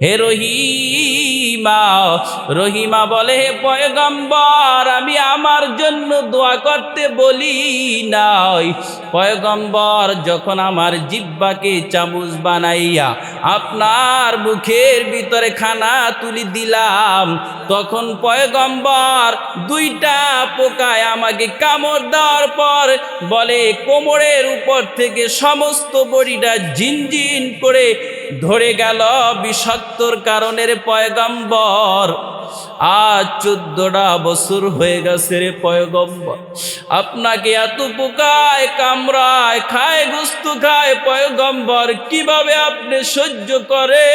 হে রহিমা রহিমা বলে, হে পয়গম্বর, আমি আমার জন্য দোয়া করতে বলি নাই। পয়গম্বর, যখন আমার জিব্বাকে চামচ বানাইয়া আপনার মুখের ভিতরে খানা তুলি দিলাম, তখন পয়গম্বর দুইটা পোকায় আমাকে কামড় দেওয়ার পর বলে, কোমরের উপর থেকে সমস্ত বড়িটা ঝিনঝিন করে ধরে গেল বিষাক্তর কারণের পয়গম্বর। আজ চোদ্দটা বছর হয়ে গেছে রে পয়গম্বর। আপনাকে এত পোকায় কামড়ায়, খায়, গুস্ত খায় পয়গম্বর, কীভাবে আপনি সহ্য করে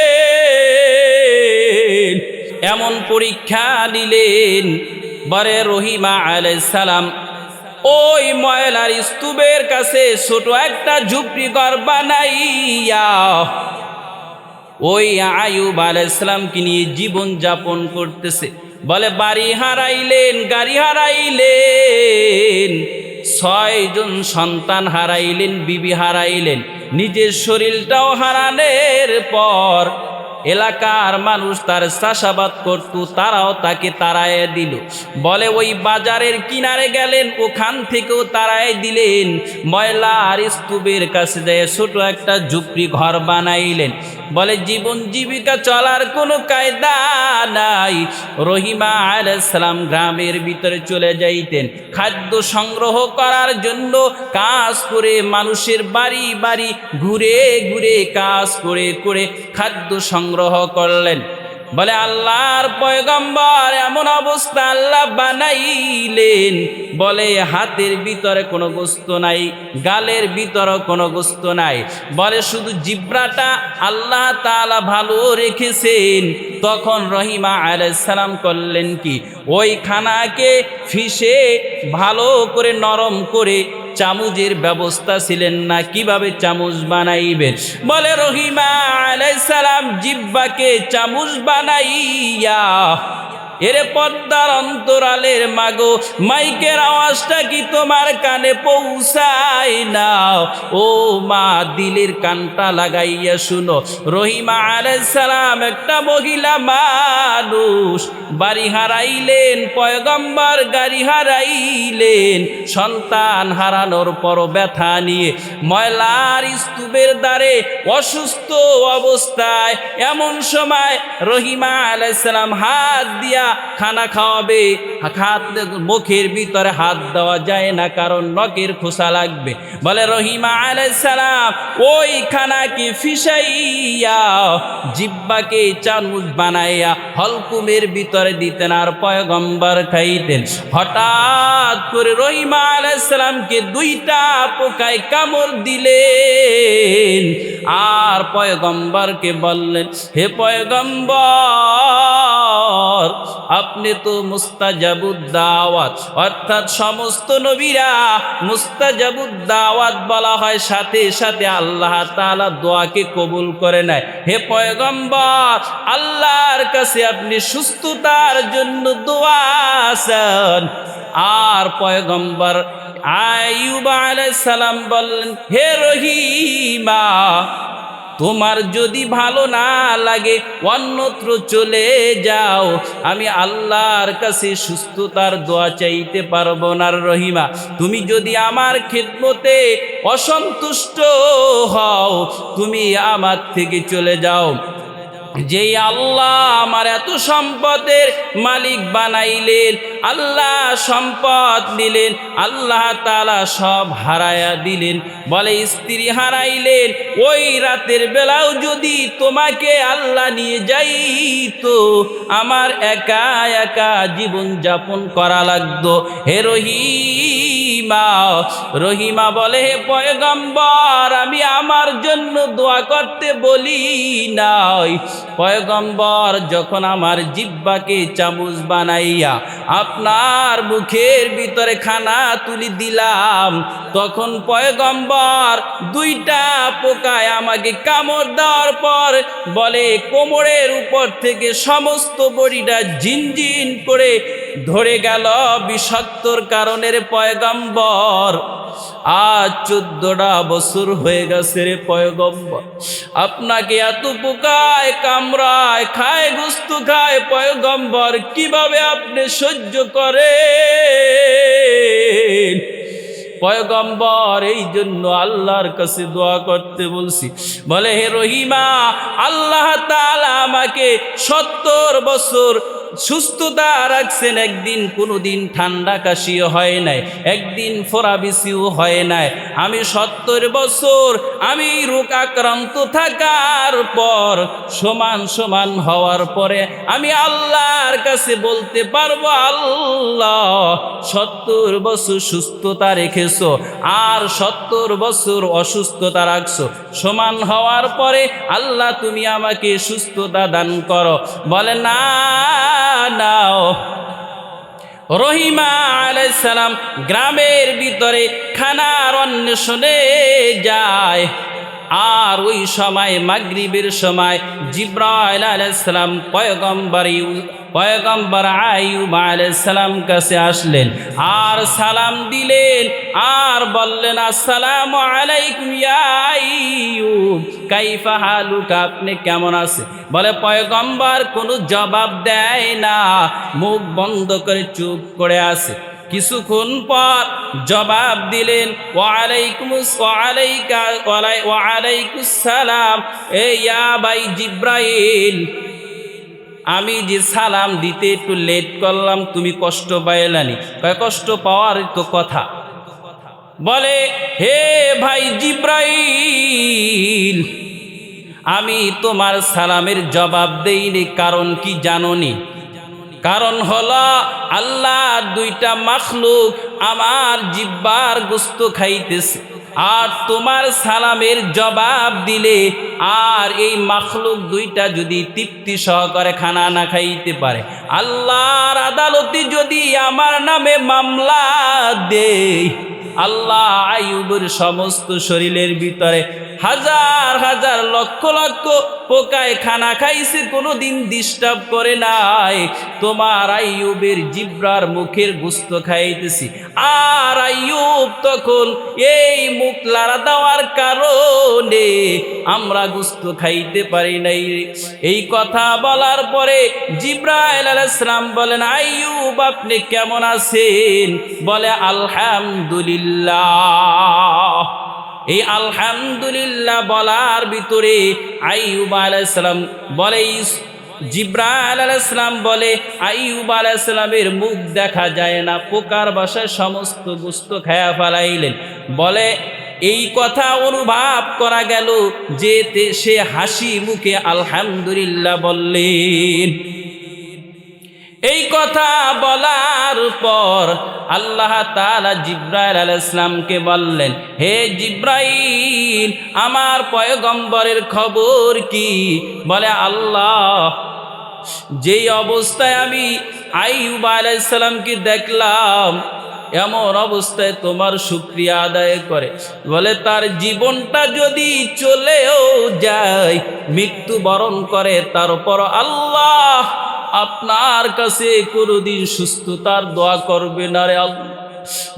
এমন পরীক্ষা নিলেন, বরে রহিমা আলাইহিস সালাম। ওই ময়লার স্তূপের কাছে ছোট একটা ঝুপড়ি ঘর বানাইয়া ওই আয়ুব আল আলাইসালামকে নিয়ে জীবন যাপন করতেছে। বলে, বাড়ি হারাইলেন, গাড়ি হারাইলেন, ছয়জন সন্তান হারাইলেন, বিবি হারাইলেন, নিজের শরীরটাও হারানের পর এলাকার মানুষ তার চাষাবাদ করত, তারাও তাকে তাড়ায় দিল। বলে, ওই বাজারের কিনারে গেলেন, ওখান থেকেও তাড়ায় দিলেন। ময়লার স্তূপের কাছে যায় ছোট একটা ঝুপড়ি ঘর বানাইলেন। বলে, জীবন জীবিকা চলার কোনো কায়দা নাই। রহিমা আলাইসালাম গ্রামের ভিতরে চলে যাইতেন। খাদ্য সংগ্রহ করার জন্য কাজ করে মানুষের বাড়ি বাড়ি ঘুরে ঘুরে কাজ করে করে খাদ্য সংগ্রহ করলেন। বলে, আল্লাহর পয়গম্বর এমন অবস্থা আল্লাহ বানাইলেন। বলে, হাতের ভিতরে কোনো গোস্ত নাই, গালের ভিতরে কোনো গোস্ত নাই। বলে, শুধু জিব্রাটা আল্লাহ তাআলা ভালো রেখেছেন। তখন রহিমা আলাইসালাম করলেন কি ওই খানাকে ফিসে ভালো করে নরম করে চামচের ব্যবস্থা ছিলেন না কীভাবে চামুজ বানাইবেন? বলে রহিমা আলাইসালাম জিব্বাকে চামুজ বানাইয়া এরে পদ্মার অন্তরালের মাগো, মাইকের আওয়াজটা কি তোমার কানে পৌঁছায় না ও মা, দিলের কানটা লাগাইয়া শুনো। রহিমা আলাইসালাম একটা মহিলা মানুষ, বাড়ি হারাইলেন, পয়গম্বর গাড়ি হারাইলেন, সন্তান হারানোর পর ব্যথা নিয়ে ময়লার স্তূপের দ্বারে অসুস্থ অবস্থায় এমন সময় রহিমা আলাইসালাম হাত দিয়া খানা খাওয়াবে। হাত মুখের ভিতরে হাত দেওয়া যায় না, কারণ নখের খোসা লাগবে। বলে রহিমা আলাইসালাম ওই খানাকে ফিসাইয়া, জিব্বাকে চামচ বানাইয়া হলকুমের ভিতরে দিতেন আর পয়গম্বর খাইতেন। হঠাৎ করে রহিমা আলাইসালামকে দুইটা পোকায় কামড় দিলেন। আর পয়গম্বরকে বললেন, হে পয়গম্বর আপনি তো মুস্তাজাবুদ্দাওয়াত, অর্থাৎ সমস্ত নবীরা মুস্তাজাবুদ্দাওয়াত বলা হয়, সাথে সাথে আল্লাহ তাআলা দোয়াকে কবুল করে নেয়। হে পয়গম্বর, আল্লাহর কাছে আপনি সুস্থতার জন্য দোয়া আছেন। আর পয়গম্বর আয়ুব আলাইহিস সালাম বললেন, হে রহিমা তোমার যদি ভালো না লাগে, অন্যত্র চলে যাও। আমি আল্লাহর কাছে সুস্থতার দোয়া চাইতে পারব না রহিমা। তুমি যদি আমার খেদমতে অসন্তুষ্ট হও, তুমি আমার থেকে চলে যাও। যেই আল্লাহ আমার এত সম্পদের মালিক বানাইলেন, আল্লাহ সম্পদ দিলেন, আল্লাহ তালা সব হারায়া দিলেন। বলে স্ত্রী হারাইলেন, ওই রাতের বেলাও যদি তোমাকে আল্লাহ নিয়ে যাই তো আমার একা একা জীবন যাপন করা লাগতো। হে রহিমা রহিমা বলে, হে পয়গম্বর, আমি আমার জন্য দোয়া করতে বলি নাই। পয়গম্বর যখন আমার জিব্বাকে চামচ বানাইয়া আপনার মুখের ভিতরে খানা তুলি দিলাম, তখন পয়গম্বর দুইটা পোকায় আমাকে কামড় দেওয়ার পর বলে, কোমরের উপর থেকে সমস্ত বড়িটা ঝিনঝিন করে ধরে গেল বিষাক্তর কারণের পয়গম্বর। আজ চোদ্দটা বছর হয়ে গেছে রে পয়গম্বর। আপনাকে এত পোকায়, কামড়ায়, খায়, গুস্তু খায় পয়গম্বর, কীভাবে আপনি সহ্য করে পয়গম্বর, এই জন্য আল্লাহর কাছে দোয়া করতে বলছি। বলে, হে রহিমা, আল্লাহ তালা আমাকে সত্তর বছর সুস্থতা রাখছেন, একদিন কোনো দিন ঠান্ডা কাশিও হয় নাই, একদিন ফোরাবিসিও হয় নাই। আমি সত্তর বছর আমি রোগ আক্রান্ত থাকার পর, সমান সমান হওয়ার পরে আমি আল্লাহর কাছে বলতে পারব, আল্লাহ, সত্তর বছর সুস্থতা রেখেছো আর সত্তর বছর অসুস্থতা রাখছো। সমান হওয়ার পরে আল্লাহ, তুমি আমাকে সুস্থতা দান করো। বলে, না নাও। রহিমা আলাইসালাম গ্রামের ভিতরে খানার অন্বেষণে যায়। আর ওই সময়, মাগরিবের সময় জিব্রাইল আলাইসালাম পয়গম্বর পয়গম্বর আইয়ুব আলাইসালাম কাছে আসলেন। আর সালাম দিলেন, আর বললেন, আসসালামু আলাইকুম ইয়া আইয়ুব, কাইফা হালুকা, আপনি কেমন আছে বলে পয়গম্বর কোনো জবাব দেয় না, মুখ বন্ধ করে চুপ করে আছে। কিছুক্ষণ পর জবাব দিলেন সালাম এ ভাই জিব্রাইল, আমি যে সালাম দিতে একটু লেট করলাম, তুমি কষ্ট পাইলানি কষ্ট পাওয়ার তো কথা। বলে, হে ভাই জিব্রাইল, আমি তোমার সালামের জবাব দেইনি, কারণ কি জানোনি কারণ হলো আল্লাহ দুইটা মাখলুক আমার জিব্বার গোস্ত খাইতেছে। আর তোমার সালামের জবাব দিলে আর এই মাখলুক দুইটা যদি তৃপ্তি সহকারে খানা না খাইতে পারে। আল্লাহর আদালতে যদি আমার নামে মামলা দেয় আল্লাহ আয়ুবের সমস্ত শরীরের ভিতরে হাজার হাজার লক্ষ লক্ষ পোকায় খানা খাইছে কোনো দিন ডিস্টার্ব করে নাই। তোমার আইয়ুবের জিব্রার মুখের গুস্ত খাইতেছি। আর আইয়ুব তখন এই মুখ লাড়া দেওয়ার কারণে আমরা গুস্ত খাইতে পারি নাই এই কথা বলার পরে জিব্রাইল আলাইসালাম বলেন, আইয়ুব, আপনি কেমন আছেন? বলে, আলহামদুলিল্লাহ। এই আলহামদুলিল্লাহ বলার ভিতরে আইয়ুব আলাইসালাম বলে, জিব্রাইল আলাইসালাম বলে, আইয়ুব আলাইসালামের মুখ দেখা যায় না, পোকার বাসায় সমস্ত গুস্ত খায়া ফেলাইলেন। বলে, এই কথা অনুভব করা গেল যে সে হাসি মুখে আলহামদুলিল্লাহ বললেন। এই কথা বলার পর আল্লাহ তালা জিব্রাইল আলাইসলামকে বললেন, হে জিব্রাইল, আমার পয়গম্বরের খবর কি? বলে, আল্লাহ, যেই অবস্থায় আমি আইয়ুব আলাইসালামকে দেখলাম, এমন অবস্থায় তোমার শুক্রিয়া আদায় করে। বলে, তার জীবনটা যদি চলেও যায়, মৃত্যুবরণ করে তার উপর আল্লাহ আপনার কাছে কোনোদিন সুস্থতার দোয়া করবে না রে আল্লাহ।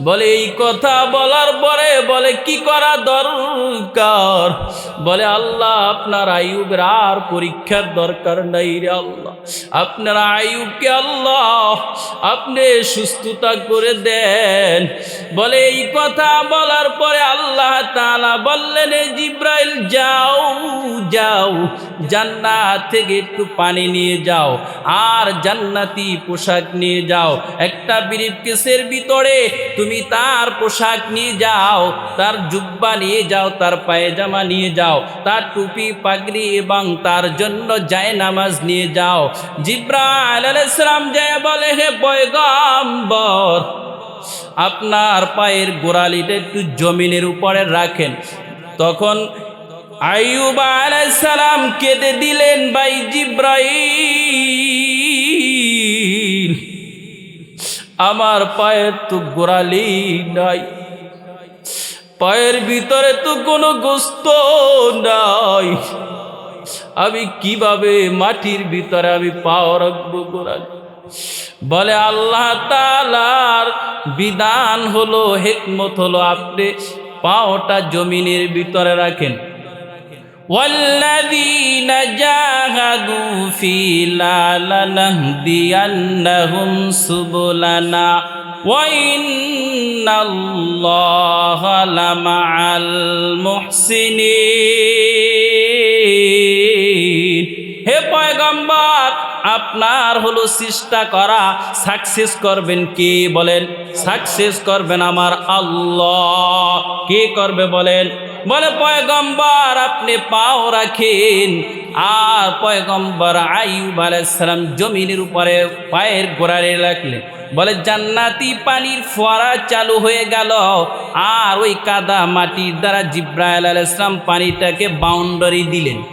বলে, এই কথা বলার পরে বলে, কি করা দরকার? বলে, আল্লাহ, আপনার আয়ুবের আর পরীক্ষার দরকার নাই রে আল্লাহ। আপনার আয়ুবকে আল্লাহ, আপনি সুস্থতা করে দেন। বলে, এই কথা বলার পরে আল্লাহ তাআলা বললেন, "এ জিব্রাইল, যাও যাও, জান্নাত থেকে একটু পানি নিয়ে যাও, আর জান্নাতি পোশাক নিয়ে যাও। একটা বিরিফ কেসের ভিতরে তুমি তার পোশাক নিয়ে যাও, তার জুব্বা নিয়ে যাও, তার পায়জামা নিয়ে যাও, তার টুপি, পাগড়ি এবং তার জন্য যায় নামাজ নিয়ে যাও। জিব্রাইল আলাইহিস যায় বলে, হে পয়গম্বর, আপনার পায়ের গোড়ালিটা একটু জমিনের উপরে রাখেন। তখন আইয়ুব আলাইহিস সালাম কেঁদে দিলেন, ভাই জিব্রাইল। আমার পায়ের তো গোড়ালি নাই। পায়ের ভিতরে তো কোনো গোস্ত নাই। আমি কীভাবে মাটির ভিতরে আমি পাও রাখব গোড়ালি? বলে আল্লাহ তালার বিধান হলো, হেকমত হলো আপনি পাওটা জমিনের ভিতরে রাখেন। والذين جاهدوا فينا لنهدينهم سبلنا وإن الله لمع المحسنين হে পয়গম্বর আপনার হলো চেষ্টা করা সাকসেস করবেন কে বলেন সাকসেস করবেন আমার আল্লাহ কে করবে বলেন বলে, পয়গম্বর, আপনি পাও রাখেন। আর পয়গম্বর আইব আলাইসালাম জমিনের উপরে পায়ের গোড়ারে রাখলেন। বলে, জান্নাতি পানির ফোয়ারা চালু হয়ে গেল। আর ওই কাদা মাটির দ্বারা জিব্রাইল আলাইসলাম পানিটাকে বাউন্ডারি দিলেন।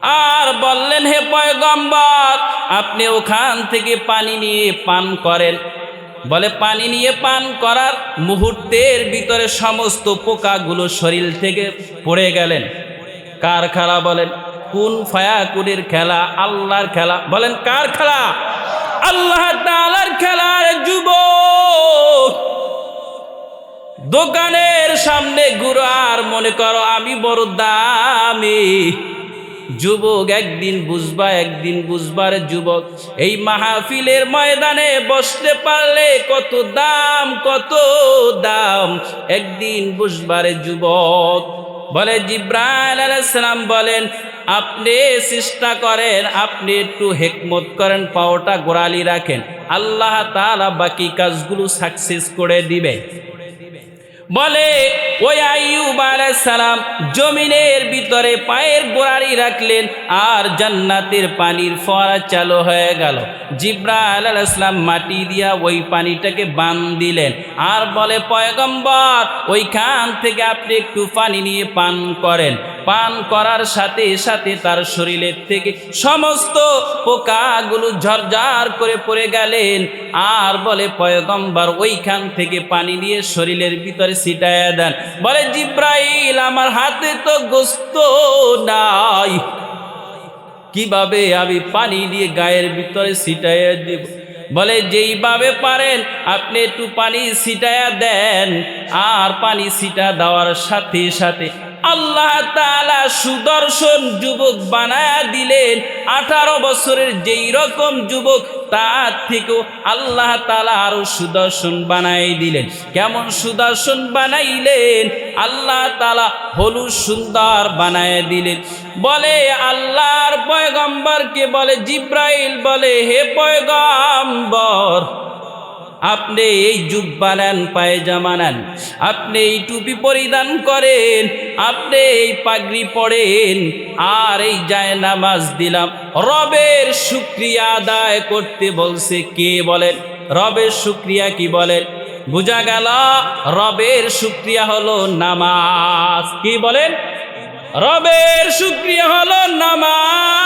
আর বললেন, হে পয়গম্বর, আপনি ওখান থেকে পানি নিয়ে পান করেন। বলে, পানি নিয়ে পান করার মুহূর্তের ভিতরে সমস্ত পোকাগুলো শরীর থেকে পড়ে গেলেন। কার খেলা বলেন, কোন ফায়াকুনের খেলা? আল্লাহর খেলা। বলেন, কার খেলা? আল্লাহ তাআলার খেলার যুব দোকানের সামনে ঘুরো আর মনে করো আমি বড় দামি। যুবক একদিন বুঝবা, একদিন বুঝবার যুবক। এই মাহফিলের ময়দানে বসতে পারলে কত দাম কত দাম। একদিন বুঝবার যুবক বলে, জিব্রাইল আলাইসালাম বলেন, আপনি চেষ্টা করেন, আপনি একটু হেকমত করেন, পাওটা গোড়ালি রাখেন। আল্লাহ তাআলা বাকি কাজগুলো সাকসেস করে দিবে বলে, ওই আইয়ুব সালাম জমিনের ভিতরে পায়ের গোড়ারি রাখলেন আর জান্নাতের পানির ফোয়ারা চালু হয়ে গেল। জিব্রা আলাইসালাম মাটি দিয়া ওই পানিটাকে বান দিলেন আর বলে, পয়গম্বর, ওইখান থেকে আপনি একটু পানি নিয়ে পান করেন। পান করার সাথে সাথে তার শরীরের থেকে সমস্ত পোকাগুলো ঝরঝর করে পড়ে গেলেন। আর বলে, পয়গম্বর, ওইখান থেকে পানি নিয়ে শরীরের ভিতরে ছিটাইয়া দেন। বলে, জিব্রাইল, আমার হাতে তো গোস্ত নাই। কীভাবে আমি পানি দিয়ে গায়ের ভিতরে ছিটাইয়া দিব? বলে, যেইভাবে পারেন, আপনি একটু পানি ছিটাইয়া দেন। আর পানি ছিটা দেওয়ার সাথে সাথে আল্লাহ তালা সুদর্শন যুবক বানায়া দিলেন। আঠারো বছরের যেই রকম যুবক, তার থেকেও আল্লাহ তালা আরও সুদর্শন বানাই দিলেন। কেমন সুদর্শন বানাইলেন? আল্লাহ তালা হলুদ সুন্দর বানায় দিলেন। বলে, আল্লাহর পয়গম্বরকে বলে, জিব্রাইল বলে, হে পয়গম্বর আপনি এই জুব্বা নেন পায়জামা নেন আপনি এই টুপি পরিধান করেন, আপনি এই পাগড়ি পড়েন আর এই যায় নামাজ দিলাম। রবের শুক্রিয়া আদায় করতে বলছে কে বলেন? রবের শুক্রিয়া কি বলেন? বুঝা গেল, রবের শুক্রিয়া হলো নামাজ। কি বলেন? রবের শুক্রিয়া হলো নামাজ।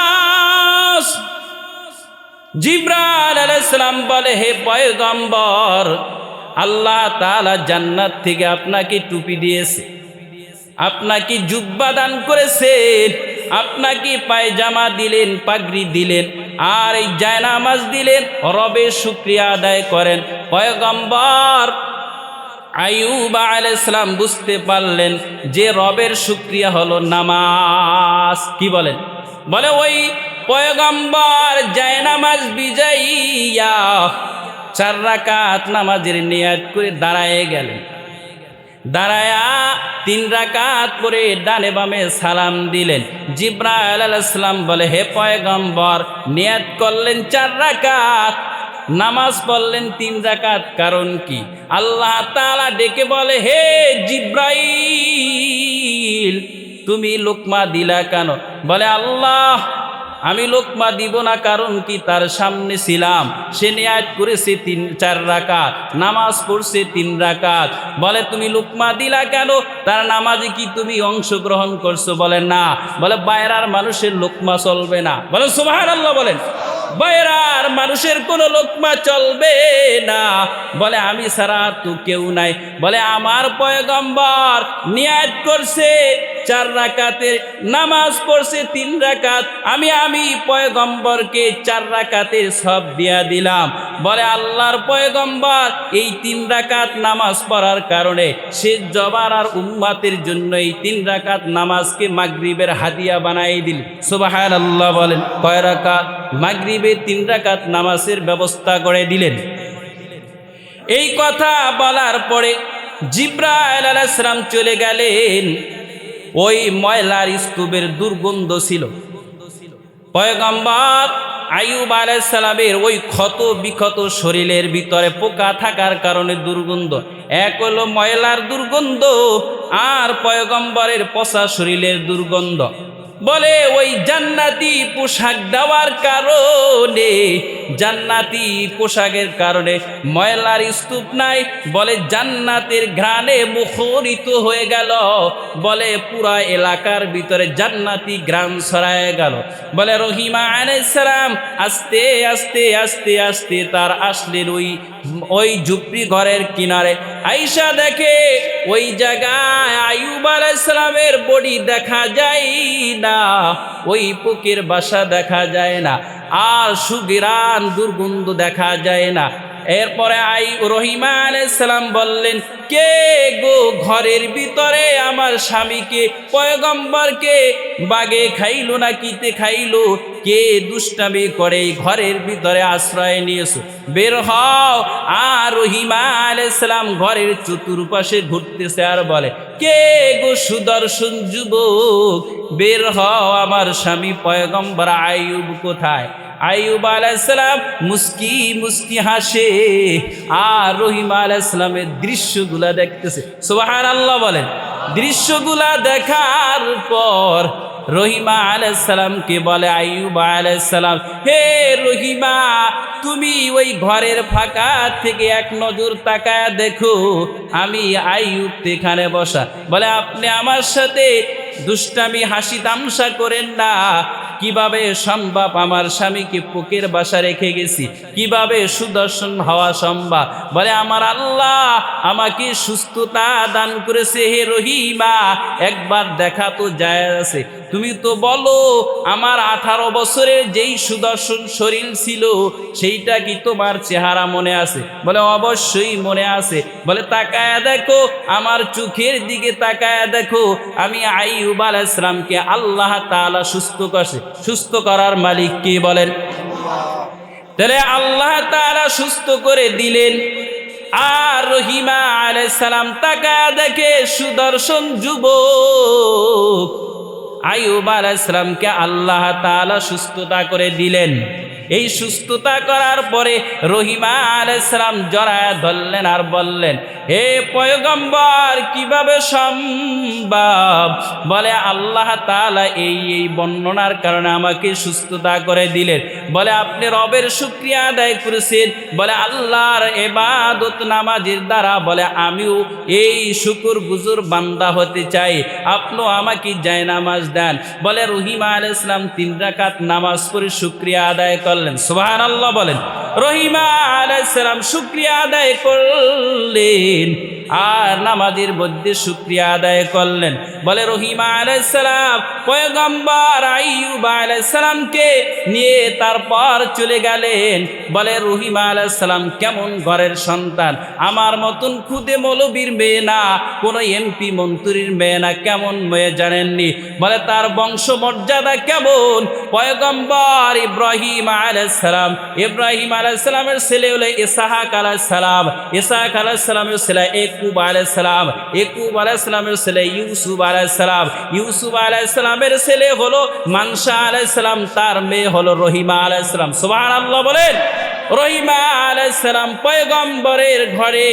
জিব্রাল আলাইসালাম বলে, হে পয়গম্বর, আল্লাহ তালা জান্নাত থেকে আপনাকে টুপি দিয়েছে। আপনাকে জুব্বা দান করেছেন আপনাকে পায়জামা দিলেন, পাগড়ি দিলেন, আর এই জায়নামাজ দিলেন রবে শুক্রিয়া আদায় করেন। পয়গম্বর আইয়ুব আলাইসালাম বুঝতে পারলেন যে রবের শুক্রিয়া হলো নামাজ। কি বলেন? বলে, ওই পয়গম্বর জায়নামাজ বিজয়িয়া চার রাকাত নামাজের নিয়াত করে দাঁড়ায় গেলেন। দাঁড়ায়া তিন রাকাত পরে ডানে বামে সালাম দিলেন। জিব্রাইল আলাইসালাম বলে, হে পয়গম্বর, নিয়াত করলেন চার রাকাত। নামাজ পড়লেন তিন জাকাত কারণ কি? আল্লাহ তালা ডেকে বলে, হে জিব্রাইল, তুমি লোকমা দিলা কেন? বলে, আল্লাহ, আমি লোকমা দিব না, কারণ কি? তার সামনে ছিলাম। সে নিয়াত করেছে তিন, চার রাকাত, নামাজ পড়ছে তিন রাকাত। বলে, তুমি লোকমা দিলা কেন? তার নামাজে কি তুমি অংশগ্রহণ করছ? বলে, না। বলে, বাইরার মানুষের লোকমা চলবে না। বলে সুবাহান আল্লাহ বলেন। বাইরার মানুষের কোনো লোকমা চলবে না। বলে, আমি ছাড়া তো কেউ নাই। বলে, আমার পয়গম্বর নিয়াজ করছে চার রাকাতের নামাজ পড়ছে, তিন রাকাত। আমি আমি পয়গম্বরকে চার রাকাতের সব দিয়া দিলাম। বলে আল্লাহর পয়গম্বর, এই তিন রাকাত নামাজ পড়ার কারণে সে জবার আর উম্মাতের জন্য এই তিন রাকাত নামাজকে মাগরিবের হাদিয়া বানাই দিল। সুবাহান আল্লাহ বলেন, কয় রাকাত? মাগরিবে তিন রাকাত নামাজের ব্যবস্থা করে দিলেন। এই কথা বলার পরে জিব্রাইল আলাইসালাম চলে গেলেন। ওই ময়লার স্তূপের দুর্গন্ধ ছিল। পয়গম্বর আয়ুব আলাইসালামের ওই ক্ষত বিক্ষত শরীরের ভিতরে পোকা থাকার কারণে দুর্গন্ধ, এক হলো ময়লার দুর্গন্ধ, আর পয়গম্বরের পচা শরীরের দুর্গন্ধ। বলে, ওই জান্নাতি পোশাক দেওয়ার কারণে, জান্নাতি পোশাকের কারণে ময়লার স্তূপ নাই। বলে, জান্নাতের ঘ্রাণে মুখরিত হয়ে গেল। বলে, পুরা এলাকার ভিতরে জান্নাতি গ্রাম ছড়ায় গেল। বলে, রহিমা আলাইসালাম আস্তে আস্তে আস্তে আস্তে তার আসলেন ওই ওই ঝুপড়ি ঘরের কিনারে। আইসা দেখে, ওই জায়গায় আয়ুব আলাইসালামের বডি দেখা যায় না। ওই পুকের বাসা দেখা যায় না। আর সুগিরান দুর্গন্ধ দেখা যায় না। এরপরে আই রহিমা আলাইসালাম বললেন, কে গো ঘরের ভিতরে আমার স্বামীকে, পয়গম্বরকে বাগে খাইলো না কিতে খাইলো? কে দুষ্টামি করে ঘরের ভিতরে আশ্রয় নিয়েছো? বের হও। আর রহিমা আলাইসালাম ঘরের চতুর্পাশে ঘুরতেছে আর বলে, কে গো সুদর্শন যুবক? বের হও, আমার স্বামী পয়গম্বর আয়ুব কোথায়? আইয়ুব আলাইসালাম মুস্কি মুস্কি হাসে। আর রহিম আলাইসালামের দৃশ্যগুলা দেখতেছে। সোহার আল্লাহ বলেন, দৃশ্যগুলা দেখার পর রহিমা আলাইসালামকে বলে, আইয়ুব আলাইসালাম হে রহিমা, তুমি ওই ঘরের ফাঁকা থেকে এক নজর তাকায় দেখো, আমি আইয়ুব এখানে বসা। বলে, আপনি আমার সাথে দুষ্টামি, হাসি তামসা করেন না। কীভাবে সম্ভব? আমার স্বামীকে পুকের বাসা রেখে গেছি। কীভাবে সুদর্শন হওয়া সম্ভব? বলে, আমার আল্লাহ আমাকে সুস্থতা দান করেছে, হে রহিমা। একবার দেখা তো যায় আছে। তুমি তো বলো, আমার আঠারো বছরের যেই সুদর্শন শরীর ছিল, সেইটা কি তোমার চেহারা মনে আছে? বলে, অবশ্যই মনে আছে। বলে, তাকায়া দেখো, আমার চোখের দিকে তাকায়া দেখো, আমি আইয়ুব আলাইসলামকে আল্লাহ তাআলা সুস্থ করছে। সুস্থ করার মালিক কি বলেন? তাহলে আল্লাহ তাআলা সুস্থ করে দিলেন। আর রহিমা আলাইসালাম তাকায়া দেখে, সুদর্শন যুবক আয়ুব আলাইসলামকে আল্লাহ তালা সুস্থতা করে দিলেন। এই সুস্থতা করার পরে রহিমা আলাইসালাম জড়ায় ধরলেন আর বললেন, হে পয়গম্বর, কীভাবে সম্ভব? বলে, আল্লাহ তালা এই এই বর্ণনার কারণে আমাকে সুস্থতা করে দিলেন। বলে, আপনি রবের শুক্রিয়া আদায় করেছেন। বলে, আল্লাহর এবাদত নামাজের দ্বারা, বলে, আমিও এই শুকুর গুজুর বান্দা হতে চাই। আপনিও আমাকে যায় নামাজ দেন। বলে, রহিমা আল ইসলাম তিন রাকাত নামাজ পড়ে শুক্রিয়া আদায় করলেন সুবাহান আল্লাহ বলেন, রহিমা আলাইসালাম শুক্রিয়া আদায় করলেন আর নামাজের মধ্যে শুক্রিয়া আদায় করলেন। বলে, রহিমা আলাইসালাম পয়গম্বর আইয়ুব আলাইসালামকে নিয়ে তারপর চলে গেলেন। বলে, রহিমা আলাইসালাম কেমন ঘরের সন্তান? আমার মতন খুদে মৌলবীর মেয়ে না, কোনো এমপি মন্ত্রীর মেয়ে না, কেমন মেয়ে জানেননি? বলে, তার বংশ মর্যাদা কেমন? পয়গম্বর ইব্রাহিম আলাইসালাম ইব্রাহিম আলাইসালামের ছেলে হলো ইসাহাক আলাইসালাম ইসাহাক আলাইসালামের ছেলে একুব আলাইসালাম একুব আলাইসালামের ছেলে ইউসুফ আলাইসালাম ইউসুফ আলাইসালামের ছেলে হলো মানসা আলাইসালাম তার মেয়ে হলো রহিমা আলাইসালাম সুবাহ আল্লাহ বলেন, রহিমা আলাইসালাম পয়গম্বরের ঘরে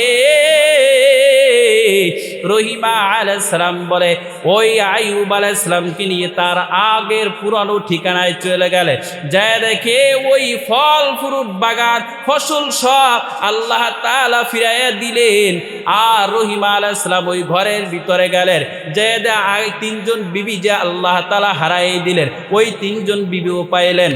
রহিমা আলাইসালাম বলে, ওই আইয়ুব আলাইসালামকে নিয়ে তার আগের পুরানো ঠিকানায় চলে গেলে। যায় দেখে ওই ফল, ফ্রুট বাগান, ফসল সব আল্লাহ তালা ফিরাইয়া দিলেন। আর রহিমা আলাইসালাম ওই ঘরের ভিতরে গেলেন। যে তিনজন বিবি যে আল্লাহ তালা হারাই দিলেন, ওই তিনজন বিবিও পাইলেন।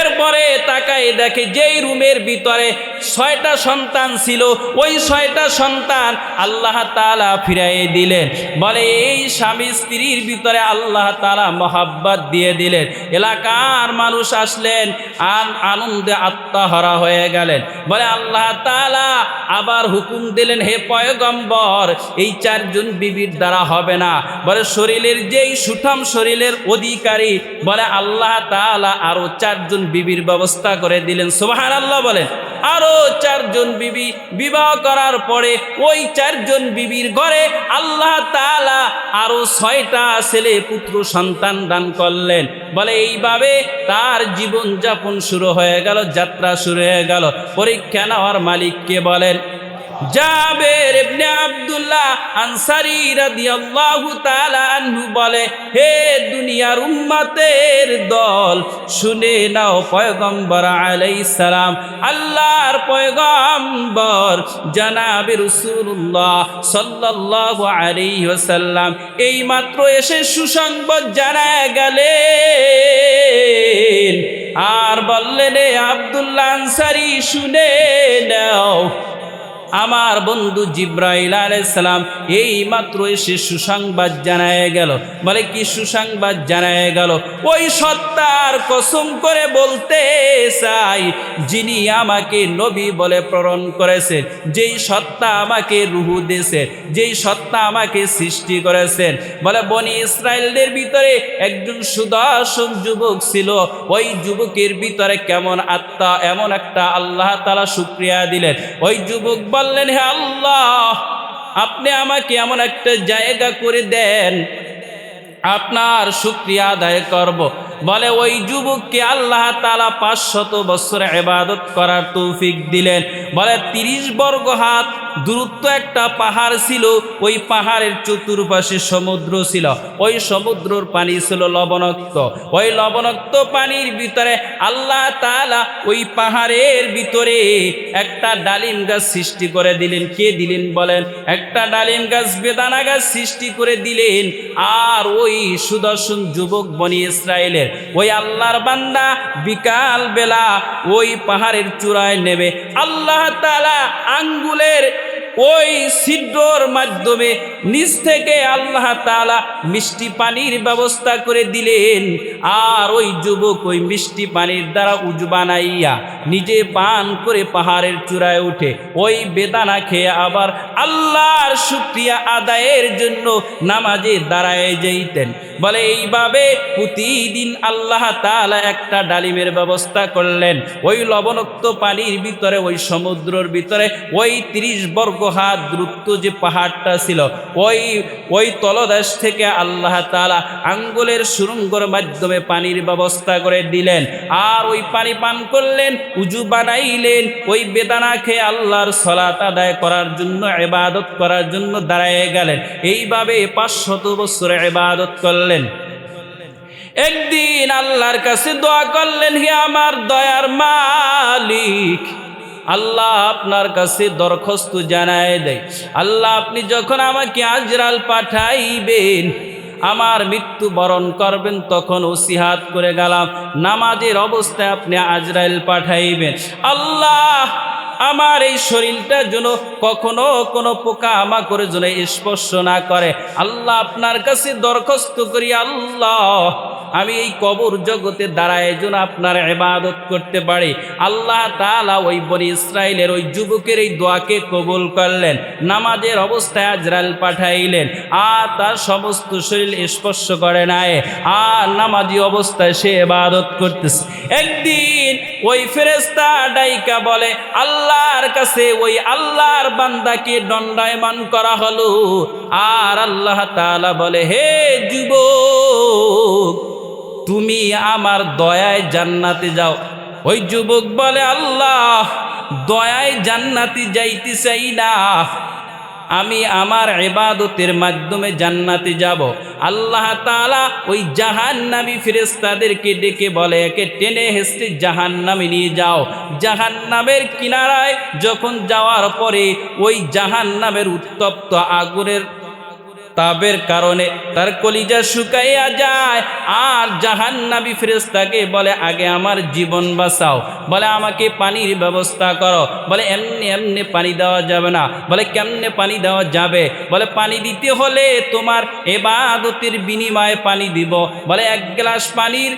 এরপরে তাকাই দেখে যেই রুমের ভিতরে ছয়টা সন্তান ছিল, ওই ছয়টা সন্তান আল্লাহ তালা ফিরাই দিলেন। বলে, এই স্বামী স্ত্রীর ভিতরে আল্লাহ তালা মহাব্বত দিয়ে দিলেন। এলাকার মানুষ আসলেন আর আনন্দে আত্মাহরা হয়ে গেলেন। বলে, আল্লাহ তালা আবার হুকুম দিলেন, হে পয়গম্বর, এই চারজন বিবির দ্বারা হবে না। বলে, শরীরের যেই সুঠাম শরীরের অধিকারী, বলে, আল্লাহ তালা আরও চারজন বিবির ব্যবস্থা করে দিলেন। সুবাহান আল্লাহ বলেন, আরও চারজন বিবি বিবাহ করার পরে ওই চারজন বিবির ঘরে আল্লাহ তালা আরও ছয়টা ছেলে পুত্র সন্তান দান করলেন। বলে এইভাবে তার জীবন যাপন শুরু হয়ে গেল, যাত্রা শুরু হয়ে গেল। পরীক্ষা নেওয়ার মালিককে বলেন জাবের ইবনে আব্দুল্লাহ আনসারী রাদিয়াল্লাহু তাআলা আনহু বলে, হে দুনিয়ার উম্মতের দল, শুনে নাও পয়গম্বর আলাইহিস সালাম। আল্লাহর পয়গম্বর জনাবে রাসূলুল্লাহ সাল্লাল্লাহু আলাইহি ওয়াসাল্লাম। এই মাত্র এসে সুসংবাদ জানায় গেলেন। আর বললেন আব্দুল্লাহ আনসারী, শুনে নাও আমার বন্ধু জিব্রাইল আলাইসালাম এই মাত্র এসে সুসংবাদ জানায় গেল। বলে, কি সুসংবাদ জানায় গেল? ওই সত্তার কসম করে বলতে চাই, যিনি আমাকে নবী বলে প্রেরণ করেছেন, যেই সত্তা আমাকে রুহু দিয়েছে, যেই সত্তা আমাকে সৃষ্টি করেছেন। বলে, বনি ইসরায়েলদের ভিতরে একজন সুদর্শন যুবক ছিল। ওই যুবকের ভিতরে কেমন আত্মা, এমন একটা আল্লাহ তালা শুক্রিয়া দিলেন। ওই যুবক বললেন, হে আল্লাহ, আপনি আমাকে এমন একটা জায়গা করে দেন, আপনার শুক্রিয়া আদায় করব। বলে, ওই যুবককে আল্লাহ তালা পাঁচশত বছর এবাদত করার তৌফিক দিলেন বলে, তিরিশ বর্গ হাত দূরত্ব একটা পাহাড় ছিল, ওই পাহাড়ের চতুর্পাশে সমুদ্র ছিল। ওই সমুদ্রর পানি ছিল লবণাক্ত। ওই লবণাক্ত পানির ভিতরে আল্লাহ তালা ওই পাহাড়ের ভিতরে একটা ডালিম গাছ সৃষ্টি করে দিলেন। কে দিলেন বলেন? একটা ডালিম গাছ বেদানা গাছ সৃষ্টি করে দিলেন। আর ওই সুদর্শন যুবক বনি ইসরায়েলের। ওই আল্লাহর বান্দা বিকাল বেলা ওই পাহাড়ের চূড়ায় নেবে আল্লাহ তালা আঙ্গুলের ওই ছিদ্রর মাধ্যমে নিচ থেকে আল্লাহ তালা মিষ্টি পানির ব্যবস্থা করে দিলেন। আর ওই যুবক ওই মিষ্টি পানির দ্বারা উজু বানাইয়া নিজে পান করে পাহাড়ের চূড়ায় উঠে। ওই বেদানা খেয়ে আবার আল্লাহর শুক্রিয়া আদায়ের জন্য নামাজে দাঁড়ায় যেতেন বলে, এইভাবে প্রতিদিন আল্লাহ তালা একটা ডালিমের ব্যবস্থা করলেন। ওই লবণাক্ত পানির ভিতরে, ওই সমুদ্রর ভিতরে, ওই তিরিশ বর্গ হাত দ্রুত যে পাহাড়টা ছিল, ওই ওই তলদেশ থেকে আল্লাহ তালা আঙ্গুলের সুরঙ্গর মাধ্যমে পানির ব্যবস্থা করে দিলেন। আর ওই পানি পান করলেন, উজু বানাইলেন, ওই বেদানা খেয়ে আল্লাহর সলাত আদায় করার জন্য এবাদত করার জন্য দাঁড়ায় গেলেন। এইভাবে পাঁচশত বছর এবাদত করলেন। একদিন আল্লাহর কাছে দোয়া করলেন, হে আমার দয়ার মালিক, আল্লাহ আপনার কাছে দরখাস্ত জানায় দেয়। আল্লাহ আপনি যখন আমাকে আজরাল পাঠাইবেন, আমার মৃত্যু বরণ করবেন, তখন ওসিহাত করে গেলাম। নামাজের অবস্থায় আপনি আজরাইল পাঠাইবেন। আল্লাহ আমার এই শরীরটা যেন কখনো কোনো পোকা আমাকে যেন স্পর্শ না করে। আল্লাহ আপনার কাছে দরখাস্ত করি, আল্লাহ, আমি এই কবর জগতে দাঁড়ায় যেন আপনার এবাদত করতে পারি। আল্লাহ তালা ওই বনি ইসরায়েলের ওই যুবকের এই দোয়াকে কবুল করলেন, নামাজের অবস্থায় আজরাল পাঠাইলেন, আর তার সমস্ত শরীর স্পর্শ করে নাই, আর নামাজি অবস্থায় সে এবাদত করতেছে। একদিন ওই ফেরেস্তা ডাইকা বলে আল্লাহর কাছে ওই আল্লাহর বান্দাকে দণ্ডায়মান করা হলো। আর আল্লাহ তালা বলে, হে যুব তুমি আমার দয়ায় জান্নাতে যাও। ওই যুবক বলে, আল্লাহ, দয়ায় জান্নাতি যাইতে চাই না। আমি আমার এবাদতের মাধ্যমে জান্নাতে যাব। আল্লাহ তালা ওই জাহান্নামি ফেরেস্তাদেরকে ডেকে বলে, একে টেনে হেসতে জাহান্নামে নিয়ে যাও। জাহান্নামের কিনারায় যখন যাওয়ার পরে ওই জাহান্নামের উত্তপ্ত আগুনের তাপের কারণে তার কলিজা শুকাইয়া যায়। আর জাহান্নাবি ফেরেস্তাকে বলে, আগে আমার জীবন বাঁচাও। বলে, আমাকে পানির ব্যবস্থা করো। বলে, এমনি এমনি পানি দেওয়া যাবে না। বলে, কেমনে পানি দেওয়া যাবে? বলে, পানি দিতে হলে তোমার এবাদতের বিনিময়ে পানি দিব। বলে, এক গ্লাস পানির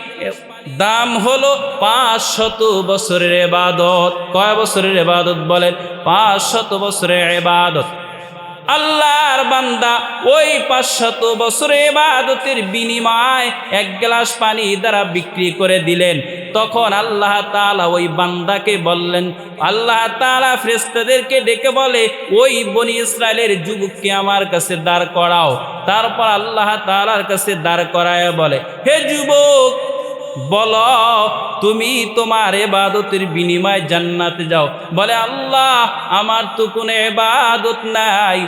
দাম হলো পাঁচ শত বছরের এবাদত। কয় বছরের এবাদত বলেন? পাঁচ শত বছরের এবাদত। আল্লাহর বান্দা ওই পাঁচশত বছরে এবাদতের বিনিময় এক গ্লাস পানি দ্বারা বিক্রি করে দিলেন। তখন আল্লাহ তাআলা ওই বান্দাকে বললেন, আল্লাহ তালা ফ্রেস্তাদেরকে ডেকে বলে, ওই বনি ইসরায়েলের যুবককে আমার কাছে দাঁড় করাও। তারপর আল্লাহ তাআলার কাছে দাঁড় করায় বলে, হে যুবক বলো, তুমি তোমার এবাদতের বিনিময় জান্নাতে যাও। বলে, আল্লাহ, আমার তো কোনো এবাদত নাই।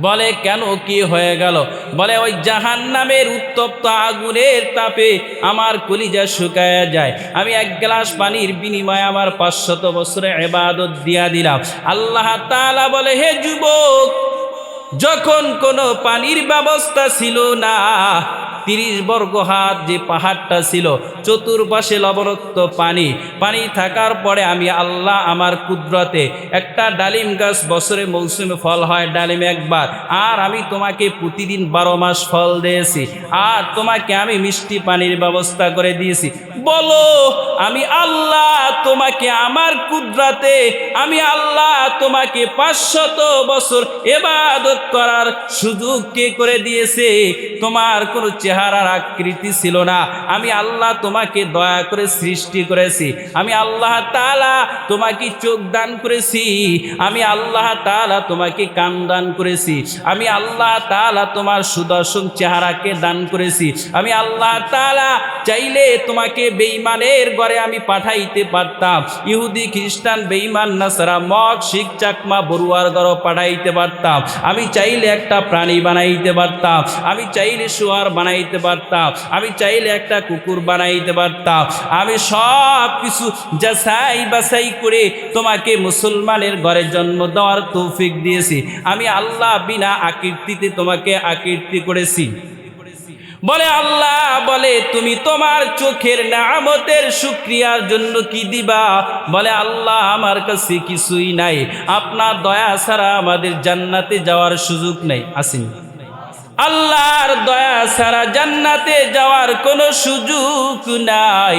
বলে, কেন কি হয়ে গেল? বলে, ওই জাহান নামের উত্তপ্ত আগুনের তাপে আমার কলিজা শুকায় যায়। আমি এক গ্লাস পানির বিনিময়ে আমার পাঁচশত বছরে এবাদত দিয়া দিলাম। আল্লাহ তালা বলে, হে যুবক, যখন কোনো পানির ব্যবস্থা ছিল না তিরিশ বর্গ হাত যে পাহাড়টা ছিল, চতুর্পাশে লবণাক্ত পানি। পানি থাকার পরে আমি আল্লাহ আমার কুদরতে একটা ডালিম গাছ বছরে মৌসুমে ফল হয়, ডালিম একবার। আর আমি তোমাকে প্রতিদিন বারো মাস ফল দিয়েছি। আর তোমাকে আমি মিষ্টি পানির ব্যবস্থা করে দিয়েছি। বলো, আমি আল্লাহ তোমাকে আমার কুদরাতে, আমি আল্লাহ তোমাকে পাঁচশত বছর এবাদত করার সুযোগ কে করে দিয়েছে? তোমার কোনো চেহারার আকৃতি ছিল না। আমি আল্লাহ তোমাকে দয়া করে সৃষ্টি করেছি। আমি আল্লাহ তালা তোমাকে চোখ দান করেছি। আমি আল্লাহ তাআলা তোমাকে কান দান করেছি। আমি আল্লাহ তালা তোমার সুদর্শন চেহারাকে দান করেছি। আমি আল্লাহ তালা চাইলে তোমাকে বেঈমানের ঘরে আমি পাঠাইতে পারতাম। ইহুদি, খ্রিস্টান, বেঈমান, নাসারা, মগ, শিখ, চাকমা, বড়ুয়ার ঘর পাঠাইতে পারতাম। আমি চাইলে একটা প্রাণী বানাইতে পারতাম। আমি চাইলে শুয়ার বানাইতে পারতাম। আমি চাইলে একটা কুকুর বানাইতে পারতাম। আমি সব কিছু যাচাই বাছাই করে তোমাকে মুসলমানের ঘরে জন্ম দেওয়ার তৌফিক দিয়েছি। আমি আল্লাহ বিনা আকৃতিতে তোমাকে আকৃতি করেছি। বলে আল্লাহ, বলে, তুমি তোমার চোখের নামতের শুক্রিয়ার জন্য কি দিবা? বলে আল্লাহ, আমার কাছে কিছুই নাই। আপনার দয়া ছাড়া আমাদের জান্নাতে যাওয়ার সুযোগ নেই। আসেন। আল্লাহর দয়া ছাড়া জান্নাতে যাওয়ার কোনো সুযোগ নাই।